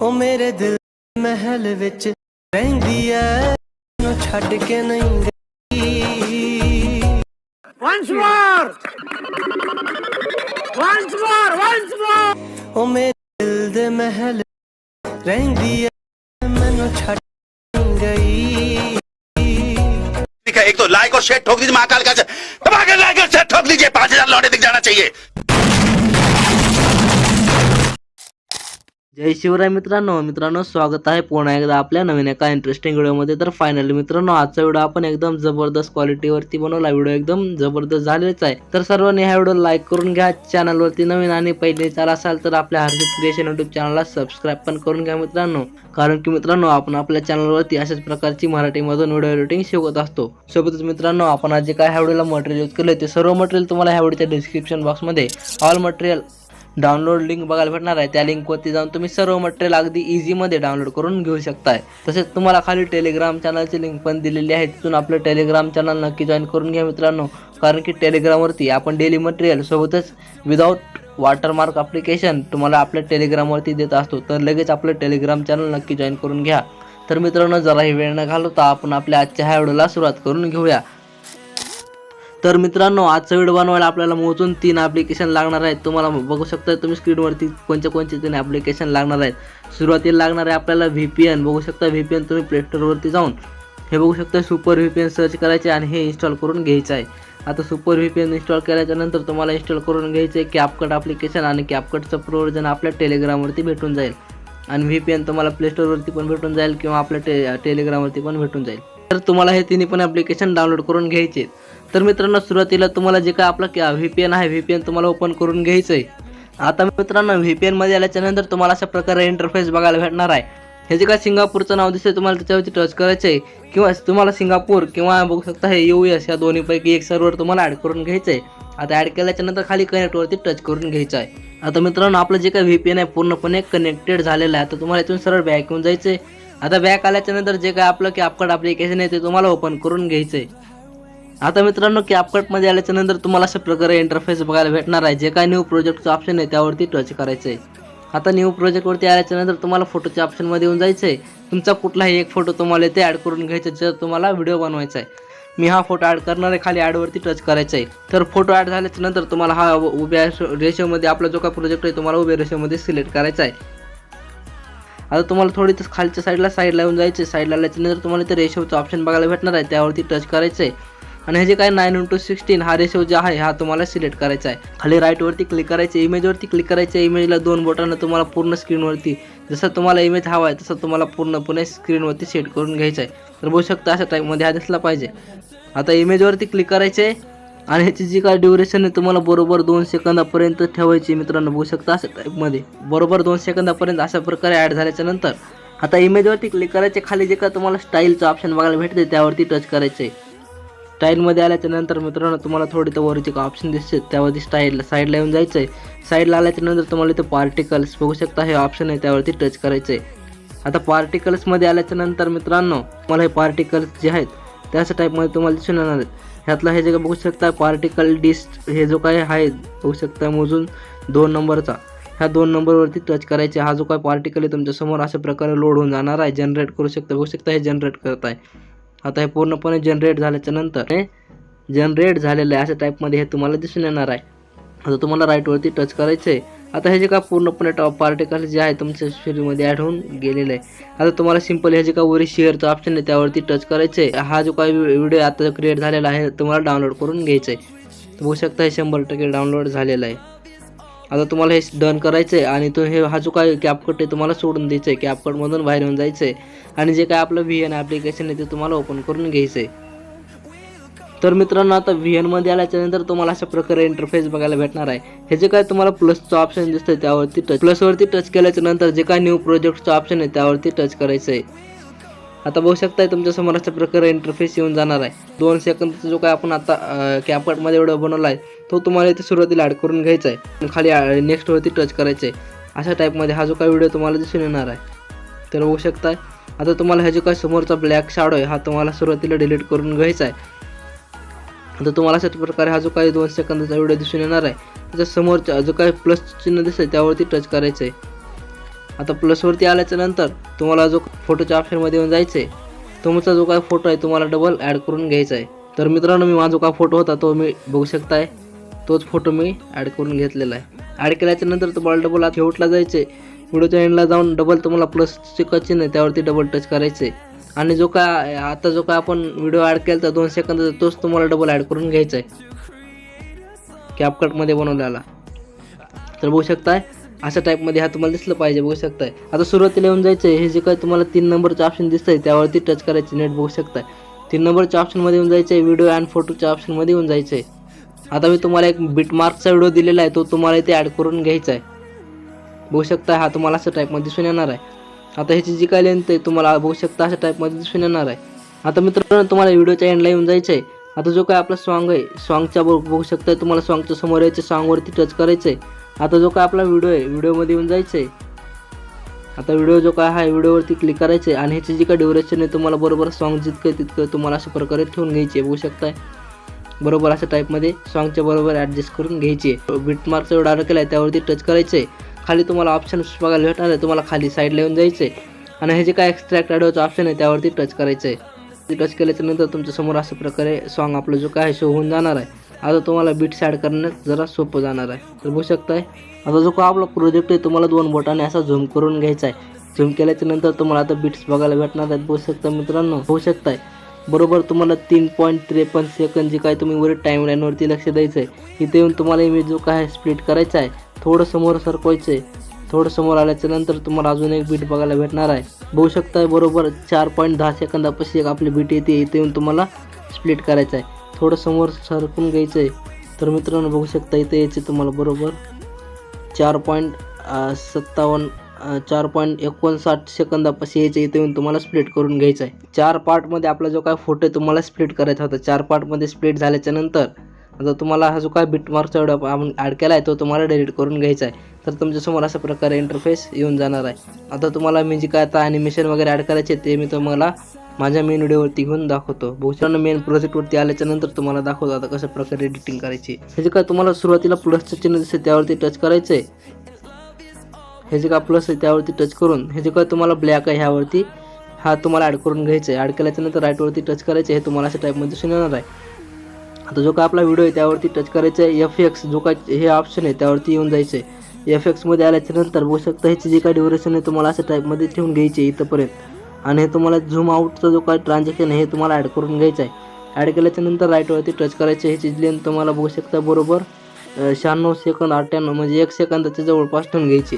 ਉਹ ਮੇਰੇ ਦਿਲ ਦੇ ਮਹਿਲ ਵਿੱਚ ਰਹਿੰਦੀ ਐ ਨੂੰ ਛੱਡ ਕੇ ਨਹੀਂ ਗਈ Once more! Once more! Once more! ਉਹ ਮੇਰੇ ਦਿਲ ਦੇ ਮਹਿਲ ਰਹਿੰਦੀ ਐ ਮੈਨੂੰ ਛੱਡ ਕੇ ਨਹੀਂ ਗਈ ठीक है एक तो लाइक और शेयर ठोक दीजिए महाकाल का दबा के लाइक और शेयर ठोक दीजिए पांच हजार लौटे दिख जाना चाहिए जय शिवराय मित्रांनो. मित्रांनो स्वागत आहे पुन्हा एकदा आपल्या नवीन एका इंटरेस्टिंग व्हिडिओमध्ये तर फायनली मित्रांनो आजचा व्हिडिओ आपण एकदम जबरदस्त क्वालिटीवरती बनवला. व्हिडिओ एकदम जबरदस्त झालेलाच आहे. तर सर्वांनी हा व्हिडिओ लाईक करून घ्या. चॅनलवरती नवीन आणि पहिले चाल असाल तर आपल्या हर्षित क्रिएशन युट्यूब चॅनलला सबस्क्राईब पण करून घ्या मित्रांनो. कारण की मित्रांनो आपण आपल्या चॅनलवरती अशाच प्रकारची मराठीमधून व्हिडिओ एडिटिंग शिकवत असतो. सोबतच मित्रांनो आपण आज जे काय ह्या व्हिडिओला मटेरियल यूज केलं ते सर्व मटेरियल तुम्हाला ह्या व्हिडिओच्या डिस्क्रिप्शन बॉक्समध्ये ऑल मटेरियल डाउनलोड लिंक बघायला भेटणार आहे. त्या लिंकवरती जाऊन तुम्ही सर्व मटेरियल अगदी इझीमध्ये डाउनलोड करून घेऊ शकताय. तसेच तुम्हाला खाली टेलिग्राम चॅनलची लिंक पण दिलेली आहे. तिथून आपलं टेलिग्राम चॅनल नक्की जॉईन करून घ्या मित्रांनो. कारण की टेलिग्रामवरती आपण डेली मटेरियल सोबतच विदाऊट वॉटरमार्क अप्लिकेशन तुम्हाला आपल्या टेलिग्रामवरती देत असतो. तर लगेच आपलं टेलिग्राम चॅनल नक्की जॉईन करून घ्या. तर मित्रांनो जराही वेळ न घालवता आपण आपल्या आजच्या ह्या व्हिडिओला सुरुवात करून घेऊया. तर मित्रांनो आजचा व्हिडिओ बनवायला आपल्याला मोजून तीन ॲप्लिकेशन लागणार आहेत. तुम्हाला बघू शकता तुम्ही स्क्रीनवरती कोणत्या कोणते तीन ॲप्लिकेशन लागणार आहेत. सुरुवातीला लागणार आहे आपल्याला व्ही पी एन बघू शकता व्ही पी एन तुम्ही प्लेस्टोरवरती जाऊन हे बघू शकता super V P N search करायचे आणि हे इन्स्टॉल करून घ्यायचं आहे. आता super V P N install केल्याच्यानंतर तुम्हाला इन्स्टॉल करून घ्यायचं आहे कॅपकट ॲप्लिकेशन आणि कॅपकटचं प्रो आपल्या टेलिग्रामवरती भेटून जाईल. आणि व्ही पी एन तुम्हाला प्लेस्टोरवरती पण भेटून जाईल किंवा आपल्या टे टेलिग्रामवरती पण भेटून जाईल. तर तुम्हाला हे तिन्ही पण ॲप्लिकेशन डाउनलोड करून घ्यायचे आहेत. तर मित्रांनो सुरुवातीला तुम्हाला जे काय आपलं व्ही पी एन आहे व्ही पी एन तुम्हाला ओपन करून घ्यायचं आहे आता मित्रांनो व्ही पी एनमध्ये आल्याच्यानंतर तुम्हाला अशा प्रकारे इंटरफेस बघायला भेटणार आहे. हे जे काय सिंगापूरचं नाव दिसतंय तुम्हाला त्याच्यावरती टच करायचं आहे किंवा तुम्हाला सिंगापूर किंवा बघू शकता हे यू एस या दोन्हीपैकी एक सर्वर तुम्हाला ॲड करून घ्यायचं आहे आता ॲड केल्याच्यानंतर खाली कनेक्टवरती टच करून घ्यायचं आहे. आता मित्रांनो आपलं जे काय व्ही पी एन आहे पूर्णपणे कनेक्टेड झालेलं आहे. आता तुम्हाला इथून सरळ बॅक येऊन जायचं आहे आता बॅक आल्याच्यानंतर जे काय आपलं कॅपकट ॲप्लिकेशन आहे ते तुम्हाला ओपन करून घ्यायचं आहे आता मित्रांनो कॅपकटमध्ये आल्याच्यानंतर तुम्हाला अशा प्रकारे इंटरफेस बघायला भेटणार आहे. जे काय न्यू प्रोजेक्टचं ऑप्शन आहे त्यावरती टच करायचं आहे आता न्यू प्रोजेक्टवरती आल्याच्यानंतर तुम्हाला फोटोच्या ऑप्शनमध्ये येऊन जायचं आहे तुमचा कुठलाही एक फोटो तुम्हाला इथे ॲड करून घ्यायचा जर तुम्हाला व्हिडिओ बनवायचा आहे मी हा फोटो ॲड करणार आहे खाली ॲडवरती टच करायचा आहे तर फोटो ॲड झाल्याच्यानंतर तुम्हाला हा उभ्या रेशोमध्ये आपला जो काय प्रोजेक्ट आहे तुम्हाला उभ्या रेशोमध्ये सिलेक्ट करायचा आहे आता तुम्हाला थोडी तर खालच्या साईडला साईडला येऊन जायचं साईडला आल्याच्यानंतर तुम्हाला ते रेशोचं ऑप्शन बघायला भेटणार आहे त्यावरती टच करायचं आहे आणि हे जे काय नाईन इंटू सिक्स्टीन हा रेशो जे आहे हा तुम्हाला सिलेक्ट करायचा आहे. खाली राईटवरती क्लिक करायचं इमेजवरती क्लिक करायच्या इमेजला दोन बोटानं तुम्हाला पूर्ण स्क्रीनवरती जसं तुम्हाला इमेज हवा आहे तसं तुम्हाला पूर्णपणे स्क्रीनवरती सेट करून घ्यायचं आहे. तर बघू शकता अशा टाईपमध्ये हा दिसला पाहिजे. आता इमेजवरती क्लिक करायचे आहे आणि ह्याची जी काय ड्युरेशन आहे तुम्हाला बरोबर दोन सेकंदापर्यंत ठेवायची मित्रांनो. बघू शकता अशा टाईपमध्ये बरोबर दोन सेकंदापर्यंत अशा प्रकारे ॲड झाल्याच्यानंतर आता इमेजवरती क्लिक करायचे खाली जे काय तुम्हाला स्टाईलचं ऑप्शन बघायला भेटते त्यावरती टच करायचं आहे स्टाईलमध्ये आल्याच्यानंतर मित्रांनो तुम्हाला थोडी तर वरती का ऑप्शन दिसते त्यावरती स्टाईलला साईडला येऊन जायचं आहे साईडला आल्याच्यानंतर तुम्हाला इथं पार्टिकल्स बघू शकता हे ऑप्शन आहे त्यावरती टच करायचं आहे आता पार्टिकल्समध्ये आल्याच्यानंतर मित्रांनो तुम्हाला हे पार्टिकल्स जे आहेत त्याच टाईपमध्ये तुम्हाला दिसून येणार आहेत. ह्यातला हे जे काय बघू शकता पार्टिकल डिस्ट हे जो काय आहे बघू शकता मोजून दोन नंबरचा. ह्या दोन नंबरवरती टच करायचे. हा जो काय पार्टिकल आहे तुमच्यासमोर अशा प्रकारे लोड होऊन जाणार आहे जनरेट करू शकता बघू शकता हे जनरेट करत आहे आता हे पूर्णपणे जनरेट झाल्याच्यानंतर हे जनरेट झालेलं आहे अशा टाईपमध्ये हे तुम्हाला दिसून येणार आहे. आता तुम्हाला राईटवरती टच करायचं आहे आता हे जे का पूर्णपणे टॉप पार्टिकल जे आहे तुमच्या शरीरमध्ये ॲड होऊन गेलेलं आहे. आता तुम्हाला सिंपल हे जे का वरी शेअरचं ऑप्शन आहे त्यावरती टच करायचं आहे हा जो काही व्हिडिओ आता क्रिएट झालेला आहे तुम्हाला डाउनलोड करून घ्यायचं आहे बघू शकता हे शंभर टक्के डाउनलोड झालेलं आहे. आता तुम्हाला हे डन करायचं आहे आणि तो हे हा जो काय कॅपकट आहे तुम्हाला सोडून द्यायचं आहे कॅपकटमधून बाहेर येऊन जायचं आहे आणि जे काय आपलं व्ही एन ॲप्लिकेशन आहे ते तुम्हाला ओपन करून घ्यायचं आहे तर मित्रांनो आता व्ही एनमध्ये आल्याच्यानंतर तुम्हाला अशा प्रकारे इंटरफेस बघायला भेटणार आहे. हे जे काय तुम्हाला प्लसचं ऑप्शन दिसतंय त्यावरती टच प्लसवरती टच केल्याच्यानंतर जे काय न्यू प्रोजेक्टचं ऑप्शन आहे त्यावरती टच करायचं आहे आता बघू शकताय तुमच्यासमोर अशा प्रकारे इंटरफेस येऊन जाणार आहे. दोन सेकंदचा जो काय आपण आता कॅपकटमध्ये व्हिडिओ बनवला आहे तो तुम्हाला इथे सुरुवातीला ॲड करून घ्यायचा आहे खाली नेक्स्टवरती टच करायचं आहे अशा टाईपमध्ये हा जो काय व्हिडिओ तुम्हाला दिसून येणार आहे तर बघू शकताय. आता तुम्हाला ह्या जो काय समोरचा ब्लॅक शाडो आहे हा तुम्हाला सुरुवातीला डिलीट करून घ्यायचा आहे आता तुम्हाला अशाच प्रकारे हा जो काही दोन सेकंदाचा व्हिडिओ दिसून येणार आहे त्याच्या समोरचा जो काही प्लस चिन्ह दिसतंय त्यावरती टच करायचं आहे आता प्लसवरती आल्याच्यानंतर तुम्हाला जो फोटोच्या ऑप्शनमध्ये येऊन जायचं आहे तुमचा जो काय फोटो आहे तुम्हाला डबल ॲड करून घ्यायचा आहे तर मित्रांनो मी माझा जो काय फोटो होता तो मी बघू शकताय. तोच फोटो मी ॲड करून घेतलेला आहे. ॲड केल्याच्यानंतर तुम्हाला डबल आता शेवटला जायचं. आहे व्हिडिओच्या एंडला जाऊन डबल तुम्हाला प्लसचे कचिन आहे त्यावरती डबल टच करायचे. आणि जो काय आता जो का आपण व्हिडिओ ॲड केला तर दोन सेकंदाचा तोच तुम्हाला डबल ॲड करून घ्यायचा आहे. कॅपकटमध्ये बनवलेला. तर बघू शकताय अशा टाईपमध्ये हा तुम्हाला दिसलं पाहिजे बघू शकताय. आता सुरुवातीला येऊन जायचं आहे हे जे काय तुम्हाला तीन नंबरचं ऑप्शन दिसतंय त्यावरती टच करायचे नेट बघू शकताय. तीन नंबरच्या ऑप्शनमध्ये येऊन जायचं आहे व्हिडिओ अँड फोटोच्या ऑप्शनमध्ये येऊन जायचं आहे आता मी तुम्हाला एक बिटमार्कचा व्हिडिओ दिलेला आहे तो तुम्हाला इथे ॲड करून घ्यायचा आहे. बघू शकता हा तुम्हाला अशा टाईपमध्ये दिसून येणार आहे. आता ह्याची जी काय लेंथ आहे तुम्हाला बघू शकता अशा टाईपमध्ये दिसून येणार आहे. आता मित्रांनो तुम्हाला व्हिडिओच्या एंडला येऊन जायचं आहे. आता जो काय आपला सॉन्ग आहे सॉन्गच्या बघू बघू शकता तुम्हाला सॉन्गच्या समोर यायचे सॉन्गवरती टच करायचं आहे आता जो काय आपला व्हिडिओ आहे व्हिडिओमध्ये येऊन जायचं आहे आता व्हिडिओ जो काय आहे व्हिडिओवरती क्लिक करायचं आहे आणि ह्याची जी काय ड्युरेशन आहे तुम्हाला बरोबर सॉन्ग जितकं तितकं तुम्हाला अशा प्रकारे ठेवून घ्यायची आहे बघू शकताय. बरोबर अशा टाईपमध्ये सॉन्गच्या बरोबर ॲडजस्ट करून घ्यायची. आहे जो डायरेक्ट केला आहे त्यावरती टच करायचं आहे खाली तुम्हाला ऑप्शन बघायला भेटणार आहे तुम्हाला खाली साईडला येऊन जायचं आहे आणि हे जे काय एक्स्ट्रॅक्ट ऑडिओचं ऑप्शन आहे त्यावरती टच करायचं आहे ते टच केल्याच्यानंतर तुमच्यासमोर अशा प्रकारे सॉन्ग आपलं जो काय शो होऊन जाणार आहे. आता तुम्हाला बीट्स ॲड करणं जरा सोपं जाणार आहे. तर बघू शकताय आता जो काय आपला प्रोजेक्ट आहे तुम्हाला दोन बोटाने असा झूम करून घ्यायचा आहे. झूम केल्याच्यानंतर तुम्हाला आता बीट्स बघायला भेटणार आहेत बघू शकता मित्रांनो. होऊ शकताय. बरोबर तुम्हाला तीन पॉईंट त्रेपन्न सेकंद जे काय तुम्ही वर टाईम लाईनवरती लक्ष द्यायचं आहे इथे येऊन तुम्हाला इमेज जो काय स्प्लिट करायचा आहे थोडं समोर सरकवायचं आहे थोडं समोर आल्याच्यानंतर तुम्हाला अजून एक बीट बघायला भेटणार आहे. बघू शकता बरोबर चार पॉईंट दहा सेकंदापाशी एक आपली बीट येते इथे येऊन तुम्हाला स्प्लिट करायचं आहे. थोडं समोर सरकून घ्यायचं आहे तर मित्रांनो बघू शकता इथे यायचे तुम्हाला बरोबर चार पॉईंट सत्तावन्न चार पॉईंट एकोणसाठ सेकंदापाशी यायचं इथे येऊन तुम्हाला स्प्लिट करून घ्यायचं आहे. चार पार्टमध्ये आपला जो काय फोटो आहे तुम्हाला स्प्लिट करायचा होता. चार पार्टमध्ये स्प्लिट झाल्याच्यानंतर आता तुम्हाला हा जो काय बिटमार्कचा व्हिडिओ आपण ॲड केला आहे तो तुम्हाला डिलीट करून घ्यायचा आहे. तर तुमच्यासमोर अशा प्रकारे इंटरफेस येऊन जाणार आहे. आता तुम्हाला मी जे काय आता ॲनिमेशन वगैरे ॲड करायचे ते मी तुम्हाला माझ्या मेन व्हिडिओवरती घेऊन दाखवतो. बहुशांना मेन प्रोजेक्टवरती आल्याच्यानंतर तुम्हाला दाखवतो आता कशा प्रकारे एडिटिंग करायची हे जे काय तुम्हाला सुरुवातीला प्लसचं चिन्ह दिसते त्यावरती टच करायचं आहे हे जे का प्लस आहे त्यावरती टच करून हे जे काय तुम्हाला ब्लॅक आहे ह्यावरती हा तुम्हाला ॲड करून घ्यायचा आहे ॲड केल्याच्यानंतर राईटवरती टच करायचं आहे हे तुम्हाला अशा टाईपमध्ये दिसून येणार आहे. आता जो का आपला व्हिडिओ आहे त्यावरती टच करायचं आहे एफ एक्स जो काय हे ऑप्शन आहे त्यावरती येऊन जायचं आहे एफ एक्समध्ये आल्याच्यानंतर बघू शकता ह्याची जी काय ड्युरेशन आहे तुम्हाला अशा टाईपमध्ये ठेवून घ्यायची आहे इथंपर्यंत. आणि हे तुम्हाला झूम आउटचा जो काय ट्रान्झॅक्शन आहे हे तुम्हाला ॲड करून घ्यायचं आहे ॲड केल्याच्यानंतर राईटवरती टच करायचं आहे ह्याची लेंथ तुम्हाला बघू शकता बरोबर शहाण्णव सेकंद अठ्ठ्याण्णव म्हणजे एक सेकंदाच्या जवळपास ठेवून घ्यायची.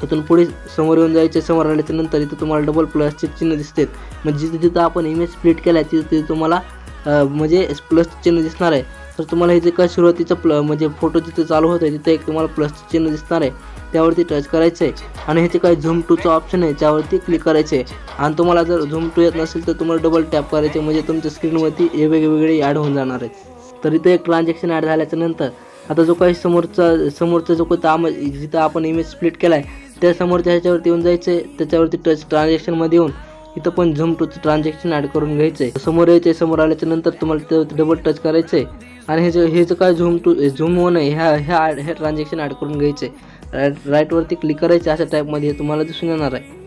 तिथून पुढे समोर येऊन जायचे समोर आल्याच्यानंतर इथं तुम्हाला डबल प्लसचे चिन्ह दिसतात. म्हणजे जिथं जिथं आपण इमेज स्प्लिट केला आहे तिथं तुम्हाला म्हणजे प्लस चिन्ह दिसणार आहे. तर तुम्हाला हे जे काय सुरुवातीचं प्ल म्हणजे फोटो जिथे चालू होतं तिथे एक तुम्हाला प्लसचं चिन्ह दिसणार आहे. त्यावरती टच करायचं आहे आणि ह्याचे काय झूम टूचं ऑप्शन आहे त्यावरती क्लिक करायचं आहे आणि तुम्हाला जर झूम टू येत नसेल तर तुम्हाला डबल टॅप करायचे म्हणजे तुमच्या स्क्रीनवरती हे वेगवेगळे ॲड होऊन जाणार आहेत. तर इथे एक ट्रान्झॅक्शन ॲड झाल्याच्यानंतर आता जो काही समोरचा समोरचा जो काही आम जिथं आपण इमेज स्प्लिट केला आहे त्या समोरच्या ह्याच्यावरती येऊन जायचं आहे त्याच्यावरती टच ट्रान्झॅक्शनमध्ये येऊन इथं पण झूम टूचं ट्रान्झॅक्शन ॲड करून घ्यायचं आहे समोर यायचं आहे समोर आल्याच्यानंतर तुम्हाला त्यावरती डबल टच करायचं आहे आणि हे जे हे जे काय झूम टू झूम वन आहे ह्या ह्या हे ट्रान्झॅक्शन ॲड करून घ्यायचं आहे राईट राईटवरती क्लिक करायचं अशा टाईपमध्ये हे तुम्हाला दिसून येणार आहे.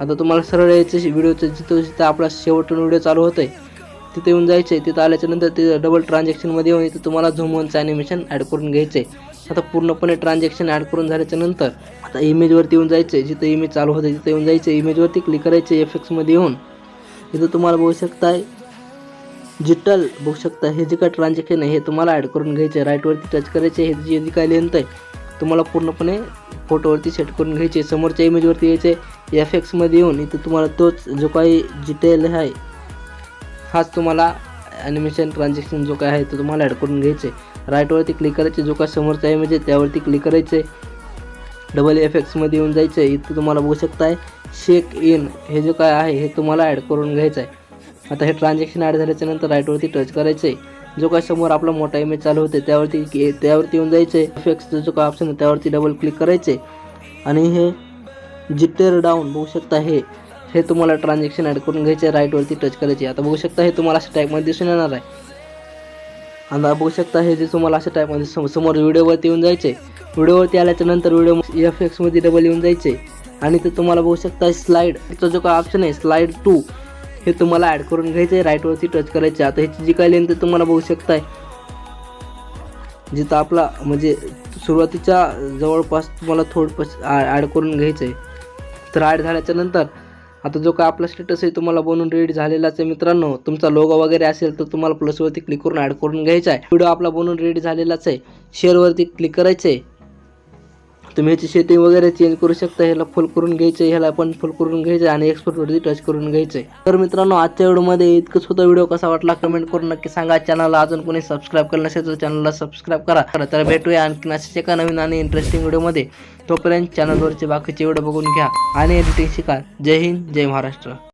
आता तुम्हाला सरळ यायचं व्हिडिओचं जिथं जिथं आपला शेवटून व्हिडिओ चालू होतं आहे तिथे येऊन जायचं आहे तिथं आल्याच्यानंतर ते डबल ट्रान्झॅक्शनमध्ये येऊन इथं तुम्हाला झूम वनचं ॲनिमेशन ॲड करून घ्यायचं आहे आता पूर्णपणे ट्रान्झॅक्शन ॲड करून झाल्याच्यानंतर आता इमेजवरती येऊन जायचं आहे जिथं इमेज चालू होते तिथं येऊन जायचं आहे इमेजवरती क्लिक करायचं एफ एक्समध्ये येऊन. इथं तुम्हाला बघू शकताय डिजिटल बघू शकता हे जे काय ट्रान्झॅक्शन आहे हे तुम्हाला ॲड करून घ्यायचे आहे राईटवरती टच करायचे हे जे जी काय लेंथ आहे तुम्हाला पूर्णपणे फोटोवरती सेट करून घ्यायचे समोरच्या इमेजवरती यायचे एफ एक्समध्ये येऊन इथं तुम्हाला तोच जो काही डिटेल आहे हाच तुम्हाला ॲनिमेशन ट्रान्झॅक्शन जो काय आहे तो तुम्हाला ॲड करून घ्यायचे राईटवरती क्लिक करायचे जो काय समोरचा इमेज आहे त्यावरती क्लिक करायचे डबल एफ एक्समध्ये येऊन जायचं आहे इथं तुम्हाला बघू शकताय. शेक इन हे जो काय आहे हे तुम्हाला ॲड करून घ्यायचं आहे आता हे ट्रान्झॅक्शन ॲड झाल्याच्यानंतर राईटवरती टच करायचं आहे जो काय समोर आपला मोठा इमेज चालू होते त्यावरती त्यावरती येऊन जायचं आहे एफ एक्सचं जो काय ऑप्शन आहे त्यावरती डबल क्लिक करायचे आणि हे जिटर डाऊन बघू शकता हे. हे तुम्हाला ट्रान्झॅक्शन ॲड करून घ्यायचे राईटवरती टच करायचे. आता बघू शकता हे तुम्हाला अशा टाईपमध्ये दिसून येणार आहे. आता बघू शकता हे जे तुम्हाला अशा टाईपमध्ये सम समोर व्हिडिओवरती येऊन जायचे. व्हिडिओवरती आल्याच्यानंतर व्हिडिओ एफ एक्समध्ये डबल येऊन जायचे. आणि ते तुम्हाला बघू शकता स्लाईडचा जो काय ऑप्शन आहे स्लाईड टू हे तुम्हाला ॲड करून घ्यायचं आहे राईटवरती टच करायचे. आता ह्याची जी काय लेंथ तुम्हाला बघू शकताय. जिथं आपला म्हणजे सुरुवातीच्या जवळपास तुम्हाला थोडंपास ॲड करून घ्यायचं आहे तर ॲड झाल्याच्यानंतर आता जो काय आपला स्टेटस आहे तुम्हाला बनवून रेडी झालेलाच आहे मित्रांनो. तुमचा लोगो वगैरे असेल तर तुम्हाला प्लसवरती क्लिक करून ॲड करून घ्यायचा आहे. व्हिडिओ आपला बनवून रेडी झालेलाच आहे. शेअरवरती क्लिक करायचं आहे तुम्ही याची सेटिंग वगैरे चेंज करू शकता. ह्याला फुल करून घ्यायचं ह्याला पण फुल करून घ्यायचं आणि एक्सपोर्टवरती टच करून घ्यायचं आहे तर मित्रांनो आजच्या व्हिडिओमध्ये इतकंच होता व्हिडिओ कसा वाटला कमेंट करून नक्की सांगा. चॅनलला अजून कोणी सबस्क्राईब केलं नसेल तर चॅनलला सबस्क्राईब करा. तर भेटूया आणखी अशाच एका नवीन आणि इंटरेस्टिंग व्हिडिओमध्ये तोपर्यंत चॅनलवरचे बाकीचे व्हिडिओ बघून घ्या आणि एडिटिंग शिका. जय हिंद जय महाराष्ट्र.